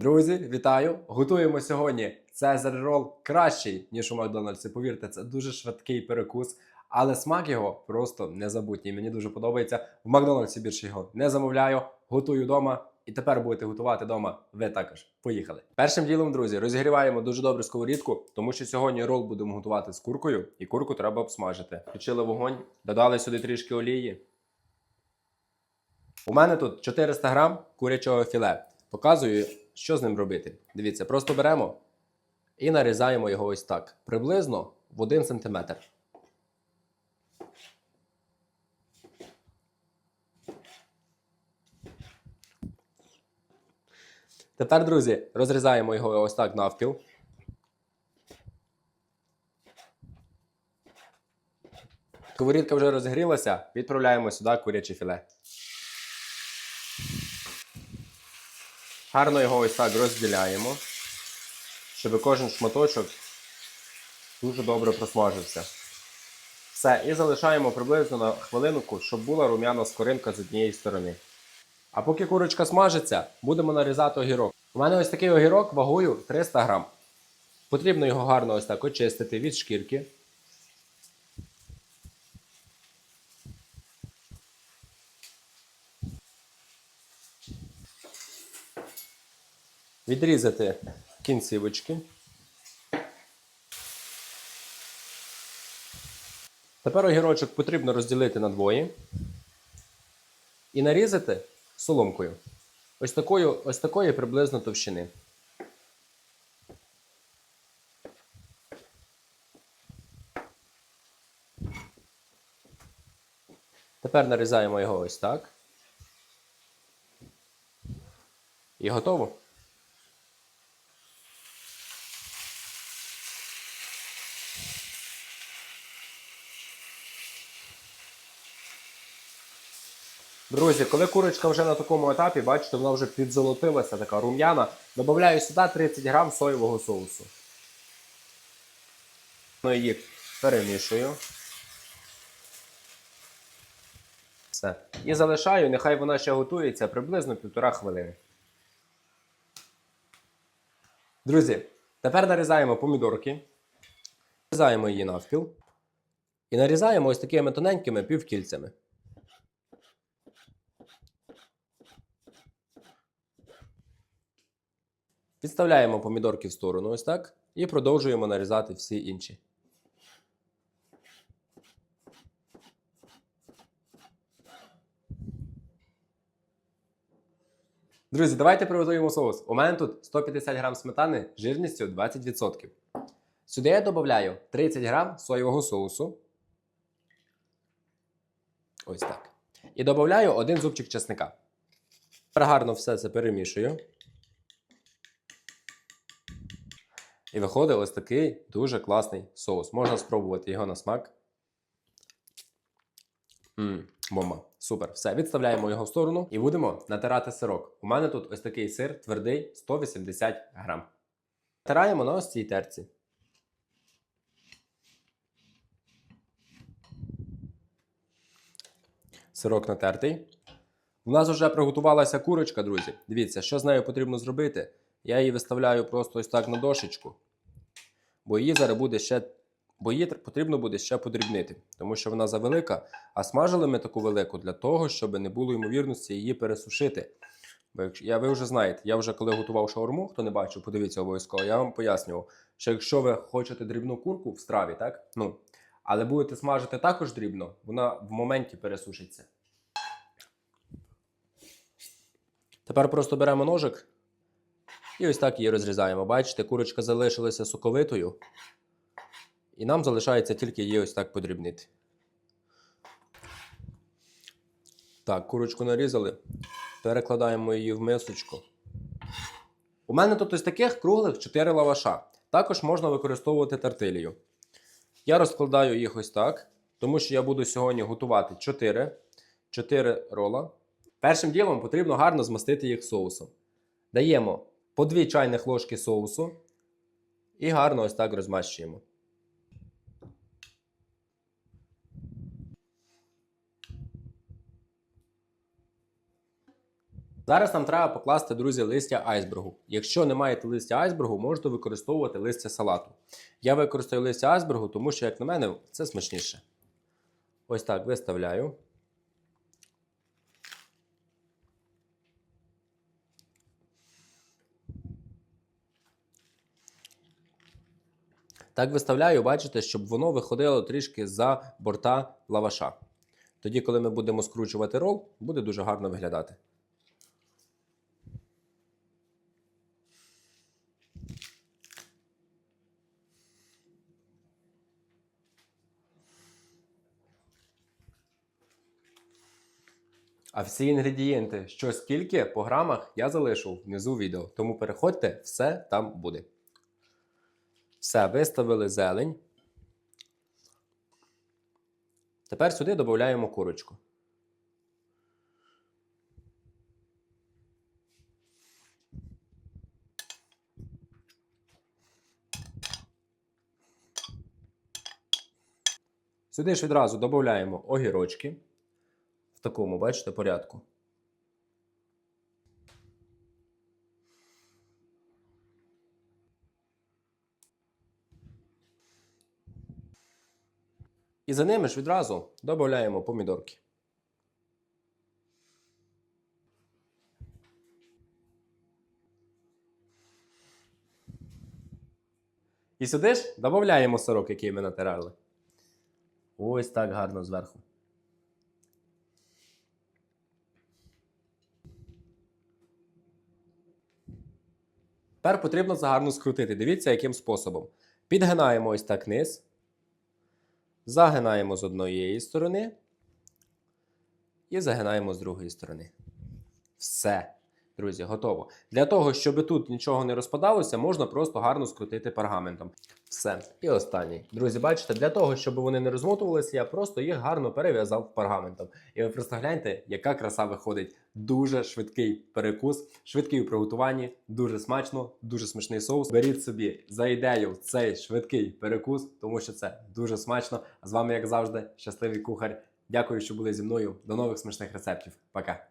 Друзі, вітаю! Готуємо сьогодні Цезар рол кращий, ніж у Макдональдсі. Повірте, це дуже швидкий перекус, але смак його просто незабутній. Мені дуже подобається. В Макдональдсі більше його не замовляю, готую вдома. І тепер будете готувати вдома. Ви також. Поїхали. Першим ділом, друзі, розігріваємо дуже добре сковорідку, тому що сьогодні рол будемо готувати з куркою, і курку треба обсмажити. Включили вогонь, додали сюди трішки олії. У мене тут 400 грам курячого філе. Показую, що з ним робити. Дивіться, просто беремо і нарізаємо його ось так. Приблизно в 1 см. Тепер, друзі, розрізаємо його ось так навпіл. Сковорідка вже розгрілася, відправляємо сюди куряче філе. Гарно його ось так розділяємо, щоб кожен шматочок дуже добре просмажився. Все, і залишаємо приблизно на хвилинку, щоб була рум'яна скоринка з однієї сторони. А поки курочка смажиться, будемо нарізати огірок. У мене ось такий огірок вагою 300 грам. Потрібно його гарно ось так очистити від шкірки. Відрізати кінцівочки. Тепер огірочок потрібно розділити на двоє і нарізати соломкою. Ось такою, ось такої приблизно товщини. Тепер нарізаємо його ось так. І готово. Друзі, коли курочка вже на такому етапі, бачите, вона вже підзолотилася, така рум'яна. Добавляю сюди 30 грам соєвого соусу. Ну, її перемішую. Все. І залишаю, нехай вона ще готується приблизно півтора хвилини. Друзі, тепер нарізаємо помідорки. Нарізаємо її навпіл. І нарізаємо ось такими тоненькими півкільцями. Відставляємо помідорки в сторону ось так. І продовжуємо нарізати всі інші. Друзі, давайте приготуємо соус. У мене тут 150 грам сметани жирністю 20%. Сюди я додаю 30 грам соєвого соусу. Ось так. І додаю один зубчик чесника. Гарно все це перемішую. І виходить ось такий дуже класний соус. Можна спробувати його на смак. Ммм, бомба. Супер. Все, відставляємо його в сторону і будемо натирати сирок. У мене тут ось такий сир твердий 180 грам. Натираємо на ось цій терці. Сирок натертий. У нас вже приготувалася курочка, друзі. Дивіться, що з нею потрібно зробити. Я її виставляю просто ось так на дошечку, бо її зараз буде ще. Бо її потрібно буде ще подрібнити, тому що вона завелика, а смажили ми таку велику для того, щоб не було ймовірності її пересушити. Бо якщо я, ви вже знаєте, я вже коли готував шаурму, хто не бачив, подивіться обов'язково, я вам пояснював, що якщо ви хочете дрібну курку в страві, так? Ну, але будете смажити також дрібно, вона в моменті пересушиться. Тепер просто беремо ножик і ось так її розрізаємо. Бачите, курочка залишилася соковитою. І нам залишається тільки її ось так подрібнити. Так, курочку нарізали. Перекладаємо її в мисочку. У мене тут ось таких круглих 4 лаваша. Також можна використовувати тартилію. Я розкладаю їх ось так, тому що я буду сьогодні готувати 4, 4 рола. Першим ділом потрібно гарно змастити їх соусом. Даємо по 2 чайних ложки соусу і гарно ось так розмащуємо. Зараз нам треба покласти, друзі, листя айсбергу. Якщо не маєте листя айсбергу, можете використовувати листя салату. Я використаю листя айсбергу, тому що, як на мене, це смачніше. Ось так виставляю. Так виставляю, бачите, щоб воно виходило трішки за борта лаваша. Тоді, коли ми будемо скручувати рол, буде дуже гарно виглядати. А всі інгредієнти, що скільки по грамах, я залишу внизу відео. Тому переходьте, все там буде. Все, виставили зелень. Тепер сюди додаємо курочку. Сюди ж відразу додаємо огірочки. В такому, бачите, порядку. І за ними ж відразу додаємо помідорки. І сюди ж додаємо сирок, який ми натирали. Ось так гарно зверху. Тепер потрібно це гарно скрутити. Дивіться, яким способом. Підгинаємо ось так низ. Загинаємо з однієї сторони. І загинаємо з другої сторони. Все. Друзі, готово. Для того, щоб тут нічого не розпадалося, можна просто гарно скрутити пергаментом. Все. І останній. Друзі, бачите, для того, щоб вони не розмотувалися, я просто їх гарно перев'язав пергаментом. І ви просто гляньте, яка краса виходить. Дуже швидкий перекус, швидкий у приготуванні, дуже смачно, дуже смачний соус. Беріть собі за ідею цей швидкий перекус, тому що це дуже смачно. А з вами, як завжди, щасливий кухар. Дякую, що були зі мною. До нових смачних рецептів. Пока.